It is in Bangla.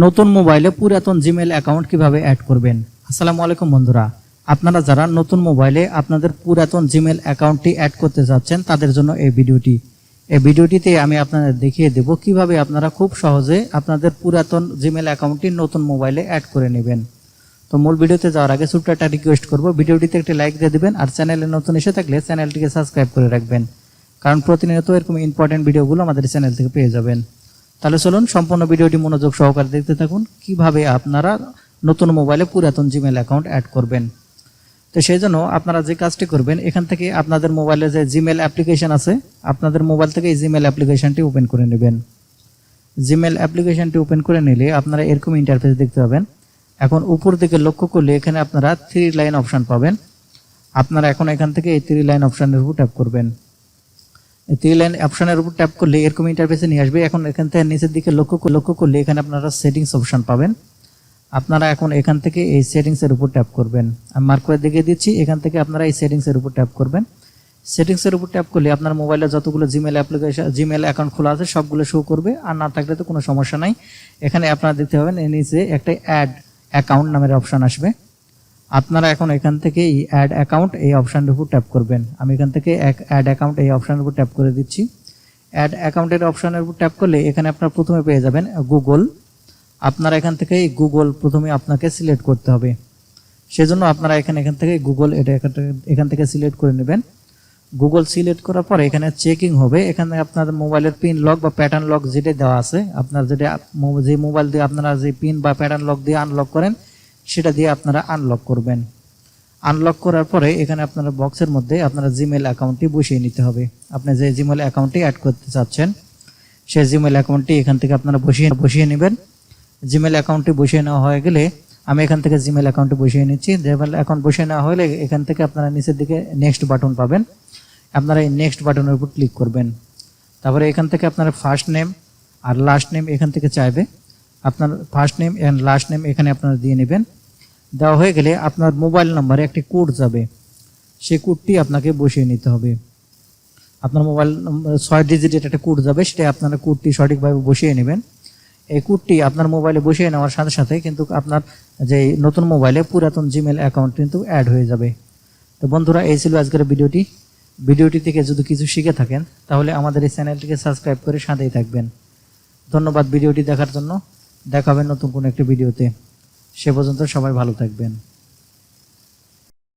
নতুন মোবাইলে পুরাতন জিমেল অ্যাকাউন্ট কীভাবে অ্যাড করবেন? আসসালামু আলাইকুম বন্ধুরা। আপনারা যারা নতুন মোবাইলে আপনাদের পুরাতন জিমেল অ্যাকাউন্টটি অ্যাড করতে চাচ্ছেন তাদের জন্য এই ভিডিওটি। এই ভিডিওটিতে আমি আপনাদের দেখিয়ে দেব কীভাবে আপনারা খুব সহজে আপনাদের পুরাতন জিমেল অ্যাকাউন্টটি নতুন মোবাইলে অ্যাড করে নেবেন। তো মূল ভিডিওতে যাওয়ার আগে ছোট্ট একটা রিকোয়েস্ট করব, ভিডিওটিতে একটি লাইক দিয়ে দিবেন আর চ্যানেলে নতুন এসে থাকলে চ্যানেলটিকে সাবস্ক্রাইব করে রাখবেন। কারণ প্রতিনিয়ত এরকম ইম্পর্টেন্ট ভিডিওগুলো আমাদের চ্যানেল থেকে পেয়ে যাবেন। তাহলে চলুন সম্পূর্ণ ভিডিওটি মনোযোগ সহকারে দেখতে থাকুন। কীভাবে আপনারা নতুন মোবাইলে পুরাতন জিমেল অ্যাকাউন্ট অ্যাড করবেন? তো সেই জন্য আপনারা যে কাজটি করবেন, এখান থেকে আপনাদের মোবাইলে যে জিমেল অ্যাপ্লিকেশন আছে, আপনাদের মোবাইল থেকে এই জিমেল অ্যাপ্লিকেশনটি ওপেন করে নেবেন। জিমেল অ্যাপ্লিকেশনটি ওপেন করে নিলে আপনারা এরকম ইন্টারফেস দেখতে পাবেন। এখন উপর দিকে লক্ষ্য করলে এখানে আপনারা থ্রি লাইন অপশান পাবেন। আপনারা এখন এখান থেকে এই থ্রি লাইন অপশানের উপর ট্যাপ করবেন। থ্রি লাইন অপশনের উপর ট্যাপ করলে এরকম ইন্টারফেসে নিয়ে আসবে। এখন এখান থেকে নিচের দিকে লক্ষ্য করে- লক্ষ্য করলে এখানে আপনারা সেটিংস অপশন পাবেন। আপনারা এখন এখান থেকে এই সেটিংসের উপর ট্যাপ করবেন। আমি মার্ক করে দেখিয়ে দিচ্ছি, এখান থেকে আপনারা এই সেটিংসের উপর ট্যাপ করবেন। সেটিংসের উপর ট্যাপ করলে আপনার মোবাইলে যতগুলো জিমেল অ্যাপ্লিকেশন জিমেল অ্যাকাউন্ট খোলা আছে, সবগুলো শো করবে। আর না থাকলে তো কোনো সমস্যা নাই। এখানে আপনারা দেখতে পাবেন এর নিচে একটা অ্যাড অ্যাকাউন্ট নামের অপশন আসবে। আপনারা এখন এখান থেকে এই অ্যাড অ্যাকাউন্ট এই অপশানের উপর ট্যাপ করবেন। আমি এখান থেকে এক অ্যাড অ্যাকাউন্ট এই অপশানের উপর ট্যাপ করে দিচ্ছি। অ্যাড অ্যাকাউন্টের অপশানের উপর ট্যাপ করলে এখানে আপনারা প্রথমে পেয়ে যাবেন গুগল আপনারা এখান থেকে এই গুগল প্রথমে আপনাকে সিলেক্ট করতে হবে। সেজন্য আপনারা এখানে এখান থেকে গুগল এটা এখান থেকে- সিলেক্ট করে নেবেন। গুগল সিলেক্ট করার পরে এখানে চেকিং হবে। এখানে আপনার মোবাইলের পিন লক বা প্যাটার্ন লক যেটা দেওয়া আছে, আপনার যেটা যে মোবাইল দিয়ে আপনারা যে পিন বা প্যাটার্ন লক দিয়ে আনলক করেন সেটা দিয়ে আপনারা আনলক করবেন। আনলক করার পরে এখানে আপনারা বক্সের মধ্যে আপনারা জিমেল অ্যাকাউন্টটি বসিয়ে নিতে হবে। আপনি যে জিমেল অ্যাকাউন্টটি অ্যাড করতে চাচ্ছেন, সেই জিমেল অ্যাকাউন্টটি এখান থেকে আপনারা বসিয়ে বসিয়ে নেবেন। জিমেল অ্যাকাউন্টটি বসিয়ে নেওয়া হয়ে গেলে আমি এখান থেকে জিমেল অ্যাকাউন্টে বসিয়ে নিচ্ছি। জিমেল অ্যাকাউন্ট বসিয়ে নেওয়া হলে এখান থেকে আপনারা নিচের দিকে নেক্সট বাটন পাবেন। আপনারা এই নেক্সট বাটনের উপর ক্লিক করবেন। তারপরে এখান থেকে আপনারা ফার্স্ট নেম আর লাস্ট নেম এখান থেকে চাইবে। আপনার first name and last name এখানে আপনারা দিয়ে নেবেন। দেওয়া হয়ে গেলে আপনার মোবাইল নাম্বারে একটি কোড যাবে। সেই কোডটি আপনাকে বসিয়ে নিতে হবে। আপনার মোবাইল নম্বর ছয় ডিজিটের একটা কোড যাবে সেটা আপনারা কোডটি সঠিকভাবে বসিয়ে নেবেন। এই কোডটি আপনার মোবাইলে বসিয়ে নেওয়ার সাথে সাথে কিন্তু আপনার যে নতুন মোবাইলে পুরাতন জিমেল অ্যাকাউন্ট কিন্তু অ্যাড হয়ে যাবে। তো বন্ধুরা, এই ছিল আজকের ভিডিওটি। ভিডিওটি থেকে যদি কিছু শিখে থাকেন, তাহলে আমাদের এই চ্যানেলটিকে সাবস্ক্রাইব করে সাথেই থাকবেন। ধন্যবাদ ভিডিওটি দেখার জন্য। দেখাবেন নতুন কোনো একটা ভিডিওতে। সে পর্যন্ত সবাই ভালো থাকবেন।